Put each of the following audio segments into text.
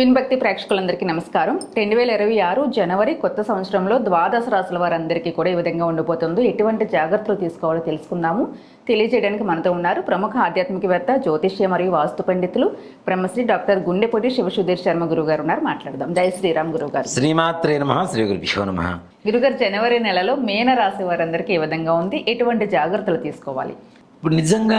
విన్భక్తి ప్రేక్షకులందరికీ నమస్కారం. రెండు వేల ఇరవై ఆరు జనవరి కొత్త సంవత్సరంలో ద్వాదశ రాశుల వారందరికీ కూడా ఈ విధంగా ఉండబోతుంది ఎటువంటి జాగ్రత్తలు తీసుకోవాలో తెలుసుకుందాము. తెలియజేయడానికి మనతో ఉన్నారు ప్రముఖ ఆధ్యాత్మికవేత్త జ్యోతిష్య మరియు వాస్తు పండితులు బ్రహ్మశ్రీ డాక్టర్ గుండెపొడి శివసుధీర్ శర్మ గురువు గారు ఉన్నారు. మాట్లాడదాం. జై శ్రీరామ్ గురువు గారు శ్రీమాత్రే నమ శ్రీ గురుభ్యో నమ. గురుగారు జనవరి నెలలో మేన రాశి వారందరికీ ఈ విధంగా ఉంది. ఎటువంటి జాగ్రత్తలు తీసుకోవాలి? ఇప్పుడు నిజంగా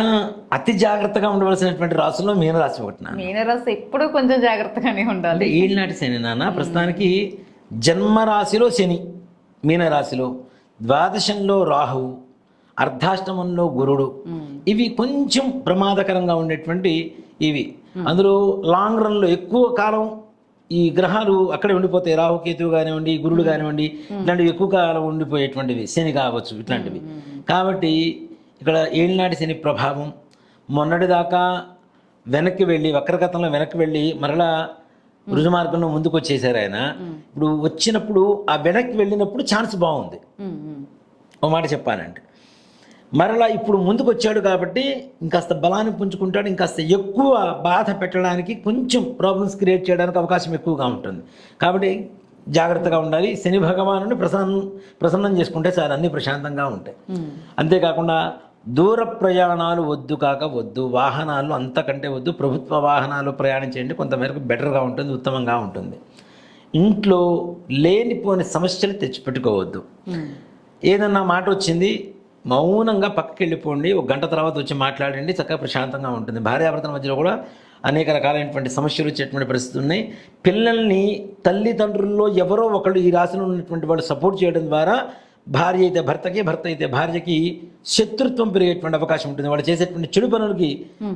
అతి జాగ్రత్తగా ఉండవలసినటువంటి రాశుల్లో మీనరాశి ఒకటి నాన్న. మీన రాశి ఎప్పుడూ కొంచెం జాగ్రత్తగానే ఉండాలి. ఏళ్ళనాటి శని నాన్న ప్రస్తుతానికి జన్మరాశిలో శని మీనరాశిలో ద్వాదశంలో రాహువు అర్ధాష్టమంలో గురుడు. ఇవి కొంచెం ప్రమాదకరంగా ఉండేటువంటి ఇవి. అందులో లాంగ్ రన్లో ఎక్కువ కాలం ఈ గ్రహాలు అక్కడే ఉండిపోతాయి. రాహుకేతువు కానివ్వండి గురుడు కానివ్వండి ఇట్లాంటివి ఎక్కువ కాలం ఉండిపోయేటువంటివి. శని కావచ్చు ఇట్లాంటివి. కాబట్టి ఇక్కడ ఏళ్ళనాటి శని ప్రభావం. మొన్నటిదాకా వెనక్కి వెళ్ళి వక్రగతంలో వెనక్కి వెళ్ళి మరలా రుజు మార్గంలో ముందుకు వచ్చేసారు ఆయన ఇప్పుడు వచ్చినప్పుడు ఆ వెనక్కి వెళ్ళినప్పుడు ఛాన్స్ బాగుంది. ఓ మాట చెప్పానంటే మరలా ఇప్పుడు ముందుకు వచ్చాడు కాబట్టి ఇంకాస్త బలాన్ని పుంజుకుంటాడు ఇంకాస్త ఎక్కువ బాధ పెట్టడానికి కొంచెం ప్రాబ్లమ్స్ క్రియేట్ చేయడానికి అవకాశం ఎక్కువగా ఉంటుంది. కాబట్టి జాగ్రత్తగా ఉండాలి. శని భగవాను ప్రసన్న ప్రసన్నం చేసుకుంటే సార్ అన్నీ ప్రశాంతంగా ఉంటాయి. అంతేకాకుండా దూర ప్రయాణాలు వద్దు కాక వద్దు. వాహనాలు అంతకంటే వద్దు. ప్రభుత్వ వాహనాలు ప్రయాణం చేయండి. కొంతమేరకు బెటర్గా ఉంటుంది ఉత్తమంగా ఉంటుంది. ఇంట్లో లేనిపోని సమస్యలు తెచ్చిపెట్టుకోవద్దు. ఏదన్నా మాట వచ్చింది మౌనంగా పక్కకి వెళ్ళిపోండి ఒక గంట తర్వాత వచ్చి మాట్లాడండి. చక్కగా ప్రశాంతంగా ఉంటుంది. భార్యాభర్తల మధ్యలో కూడా అనేక రకాలైనటువంటి సమస్యలు వచ్చేటువంటి పరిస్థితులు ఉన్నాయి. పిల్లల్ని తల్లిదండ్రుల్లో ఎవరో ఒకళ్ళు ఈ రాశిలో ఉన్నటువంటి వాళ్ళు సపోర్ట్ చేయడం ద్వారా భార్య అయితే భర్తకి భర్త అయితే భార్యకి శత్రుత్వం పెరిగేటువంటి అవకాశం ఉంటుంది. వాళ్ళు చేసేటువంటి చెడు పనులకి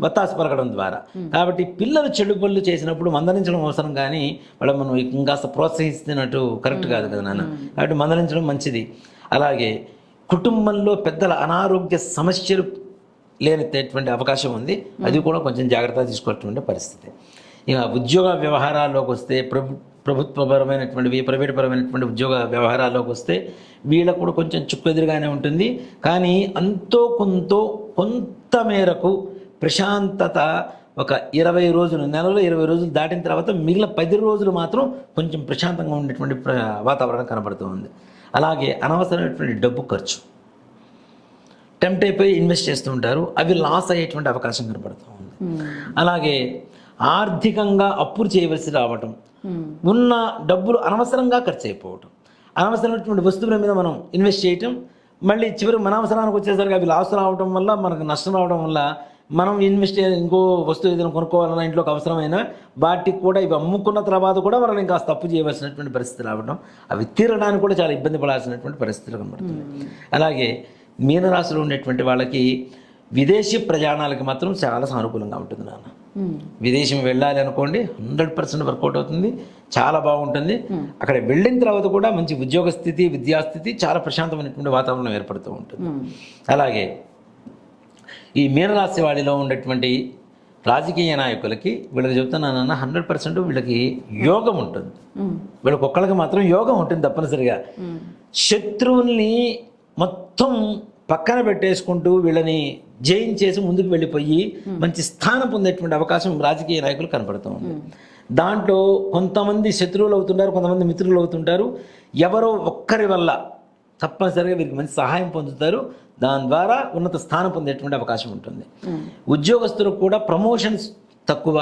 వత్తాసు పలకడం ద్వారా. కాబట్టి పిల్లలు చెడు పనులు చేసినప్పుడు మందలించడం అవసరం కానీ వాళ్ళ మనం ఇంకాస్త ప్రోత్సహిస్తున్నట్టు కరెక్ట్ కాదు కదా నాన్న. కాబట్టి మందలించడం మంచిది. అలాగే కుటుంబంలో పెద్దల అనారోగ్య సమస్యలు లేనటువంటి అవకాశం ఉంది. అది కూడా కొంచెం జాగ్రత్త తీసుకోవాల్సిన పరిస్థితి. ఇక ఉద్యోగ వ్యవహారాల్లోకి వస్తే ప్రభు ప్రభుత్వపరమైనటువంటివి ప్రైవేట్ పరమైనటువంటి ఉద్యోగ వ్యవహారాల్లోకి వస్తే వీళ్ళకు కూడా కొంచెం చుక్కెదురుగానే ఉంటుంది. కానీ అంతో కొంత కొంత మేరకు ప్రశాంతత ఒక ఇరవై రోజులు నెలలో ఇరవై రోజులు దాటిన తర్వాత మిగిలిన పది రోజులు మాత్రం కొంచెం ప్రశాంతంగా ఉండేటువంటి వాతావరణం కనబడుతూ ఉంది. అలాగే అనవసరమైనటువంటి డబ్బు ఖర్చు. టెంప్ట్ అయిపోయి ఇన్వెస్ట్ చేస్తూ ఉంటారు. అవి లాస్ అయ్యేటువంటి అవకాశం కనబడుతూ ఉంది. అలాగే ఆర్థికంగా అప్పులు చేయవలసి రావటం. ఉన్న డబ్బులు అనవసరంగా ఖర్చు అయిపోవటం. అనవసరమైనటువంటి వస్తువుల మీద మనం ఇన్వెస్ట్ చేయటం. మళ్ళీ చివరి మన అవసరానికి వచ్చేసరికి అవి లాస్ రావడం వల్ల మనకు నష్టం రావడం వల్ల మనం ఇన్వెస్ట్ ఇంకో వస్తువు ఏదైనా కొనుక్కోవాలన్నా ఇంట్లోకి అవసరమైన వాటికి కూడా ఇవి అమ్ముకున్న తర్వాత కూడా మనం ఇంకా తప్పు చేయవలసినటువంటి పరిస్థితి రావడం అవి తీరడానికి కూడా చాలా ఇబ్బంది పడాల్సినటువంటి పరిస్థితులు కనబడుతుంది అలాగే మీనరాశిలో ఉండేటువంటి వాళ్ళకి విదేశీ ప్రయాణాలకి మాత్రం చాలా సానుకూలంగా ఉంటుంది నాన్న. విదేశం వెళ్ళాలి అనుకోండి హండ్రెడ్ పర్సెంట్ వర్కౌట్ అవుతుంది చాలా బాగుంటుంది. అక్కడ వెళ్ళిన తర్వాత కూడా మంచి ఉద్యోగ స్థితి విద్యాస్థితి చాలా ప్రశాంతమైనటువంటి వాతావరణం ఏర్పడుతూ ఉంటుంది. అలాగే ఈ మీనరాశి వాడిలో ఉండేటువంటి రాజకీయ నాయకులకి వీళ్ళకి చెప్తున్నానన్న హండ్రెడ్ పర్సెంట్ వీళ్ళకి యోగం ఉంటుంది. వీళ్ళకి ఒక్కళ్ళకి మాత్రం యోగం ఉంటుంది తప్పనిసరిగా. శత్రువుల్ని మొత్తం పక్కన పెట్టేసుకుంటూ వీళ్ళని జయించేసి ముందుకు వెళ్ళిపోయి మంచి స్థానం పొందేటువంటి అవకాశం రాజకీయ నాయకులు కనపడుతూ ఉంది. దాంట్లో కొంతమంది శత్రువులు అవుతుంటారు కొంతమంది మిత్రులు అవుతుంటారు. ఎవరో ఒక్కరి వల్ల తప్పనిసరిగా వీరికి మంచి సహాయం పొందుతారు. దాని ద్వారా ఉన్నత స్థానం పొందేటువంటి అవకాశం ఉంటుంది. ఉద్యోగస్తులకు కూడా ప్రమోషన్స్ తక్కువ.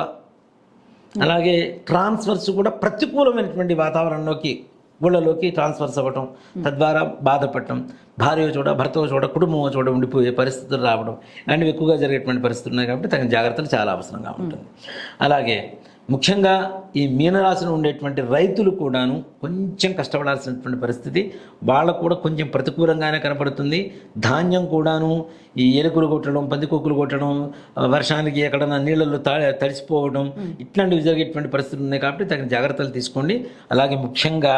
అలాగే ట్రాన్స్ఫర్స్ కూడా ప్రతికూలమైనటువంటి వాతావరణంలోకి ఊళ్ళలోకి ట్రాన్స్ఫర్స్ అవ్వటం తద్వారా బాధపడటం భార్య చోట భర్త చోట కుటుంబం చోట ఉండిపోయే పరిస్థితులు రావడం ఇలాంటివి ఎక్కువగా జరిగేటువంటి పరిస్థితులు ఉన్నాయి కాబట్టి తగిన జాగ్రత్తలు చాలా అవసరంగా ఉంటుంది. అలాగే ముఖ్యంగా ఈ మీనరాశిలో ఉండేటువంటి రైతులు కూడాను కొంచెం కష్టపడాల్సినటువంటి పరిస్థితి. వాళ్ళకు కూడా కొంచెం ప్రతికూలంగానే కనపడుతుంది. ధాన్యం కూడాను ఈ ఎలుకలు కొట్టడం పందికొక్కులు కొట్టడం వర్షానికి ఎక్కడన్నా నీళ్ళల్లో తా తడిసిపోవడం ఇట్లాంటివి జరిగేటువంటి పరిస్థితులు ఉన్నాయి కాబట్టి తగిన జాగ్రత్తలు తీసుకోండి. అలాగే ముఖ్యంగా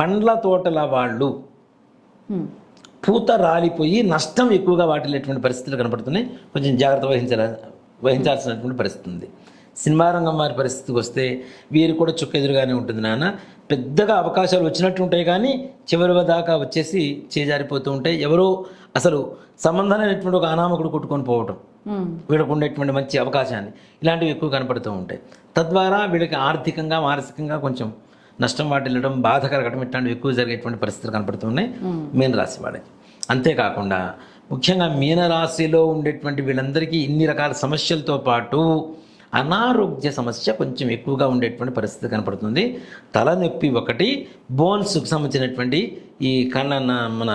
పండ్ల తోటల వాళ్ళు పూత రాలిపోయి నష్టం ఎక్కువగా వాటిల్లేటువంటి పరిస్థితులు కనపడుతున్నాయి. కొంచెం జాగ్రత్త వహించాల వహించాల్సినటువంటి పరిస్థితి ఉంది సినిమా రంగం వారి పరిస్థితికి వస్తే వీరు కూడా చుక్క ఎదురుగానే ఉంటుంది నాన్న. పెద్దగా అవకాశాలు వచ్చినట్టు ఉంటాయి కానీ చివరి దాకా వచ్చేసి చేజారిపోతూ ఉంటాయి. ఎవరో అసలు సంబంధమైనటువంటి ఒక అనామకుడు కొట్టుకొని పోవటం. వీళ్ళకు ఉండేటువంటి మంచి అవకాశాన్ని ఇలాంటివి ఎక్కువ కనపడుతూ ఉంటాయి. తద్వారా వీళ్ళకి ఆర్థికంగా మానసికంగా కొంచెం నష్టం వాటిల్లడం బాధ కలగడం ఇట్లాంటివి ఎక్కువ జరిగేటువంటి పరిస్థితులు కనపడుతున్నాయి మీనరాశి వాళ్ళకి అంతేకాకుండా ముఖ్యంగా మీనరాశిలో ఉండేటువంటి వీళ్ళందరికీ ఇన్ని రకాల సమస్యలతో పాటు అనారోగ్య సమస్య కొంచెం ఎక్కువగా ఉండేటువంటి పరిస్థితి కనపడుతుంది. తలనొప్పి ఒకటి బోన్స్కి సంబంధించినటువంటి ఈ కళ్ళ మన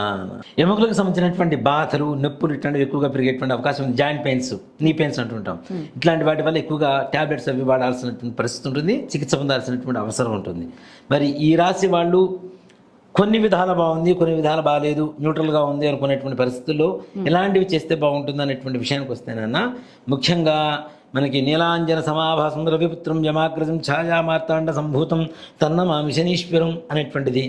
ఎముకలకు సంబంధించినటువంటి బాధలు నొప్పులు ఇట్లాంటివి ఎక్కువగా పెరిగేటువంటి అవకాశం ఉంది. జాయింట్ పెయిన్స్ నీ పెయిన్స్ అంటుంటాం. ఇట్లాంటి వాటి వల్ల ఎక్కువగా ట్యాబ్లెట్స్ అవి వాడాల్సినటువంటి పరిస్థితి ఉంటుంది. చికిత్స పొందాల్సినటువంటి అవసరం ఉంటుంది. మరి ఈ రాశి వాళ్ళు కొన్ని విధాలు బాగుంది కొన్ని విధాలు బాగాలేదు న్యూట్రల్గా ఉంది అనుకునేటువంటి పరిస్థితుల్లో ఎలాంటివి చేస్తే బాగుంటుంది అనేటువంటి విషయానికి వస్తేనన్నా ముఖ్యంగా మనకి నీలాంజన సమాభ సుందర విపుత్రం యమాగ్రజం ఛాయామార్తాండ సంభూతం తన్నమామి శనీశ్వరం అనేటువంటిది.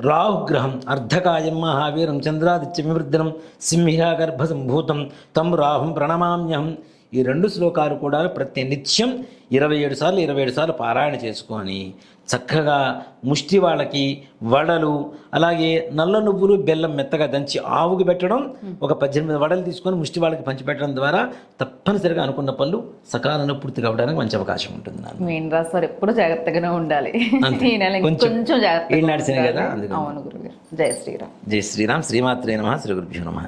రాహుగ్రహం అర్ధకాయం మహావీరం చంద్రాదిత్య వివృద్ధనం సింహిరా సంభూతం తం రాహుం ప్రణమామ్యహం ఈ రెండు శ్లోకాలు కూడా ప్రతి నిత్యం ఇరవై ఏడు సార్లు ఇరవై ఏడు సార్లు పారాయణ చేసుకొని చక్కగా ముష్టి వాళ్ళకి వడలు అలాగే నల్ల నువ్వులు బెల్లం మెత్తగా దంచి ఆవుకి పెట్టడం ఒక పద్దెనిమిది వడలు తీసుకొని ముష్టి వాళ్ళకి పంచిపెట్టడం ద్వారా తప్పనిసరిగా అనుకున్న పనులు సకాలంలో పూర్తి కావడానికి మంచి అవకాశం ఉంటుంది మీన రాశి వారు ఎప్పుడు జాగ్రత్తగానే ఉండాలి. కొంచెం నడిచినాయి కదా, ఉండాలి. అందుకని. అవును గురుగారు. జై శ్రీరామ్. జై శ్రీరామ్. శ్రీమాత్రే నమ శ్రీ గురుభ్యో నమ.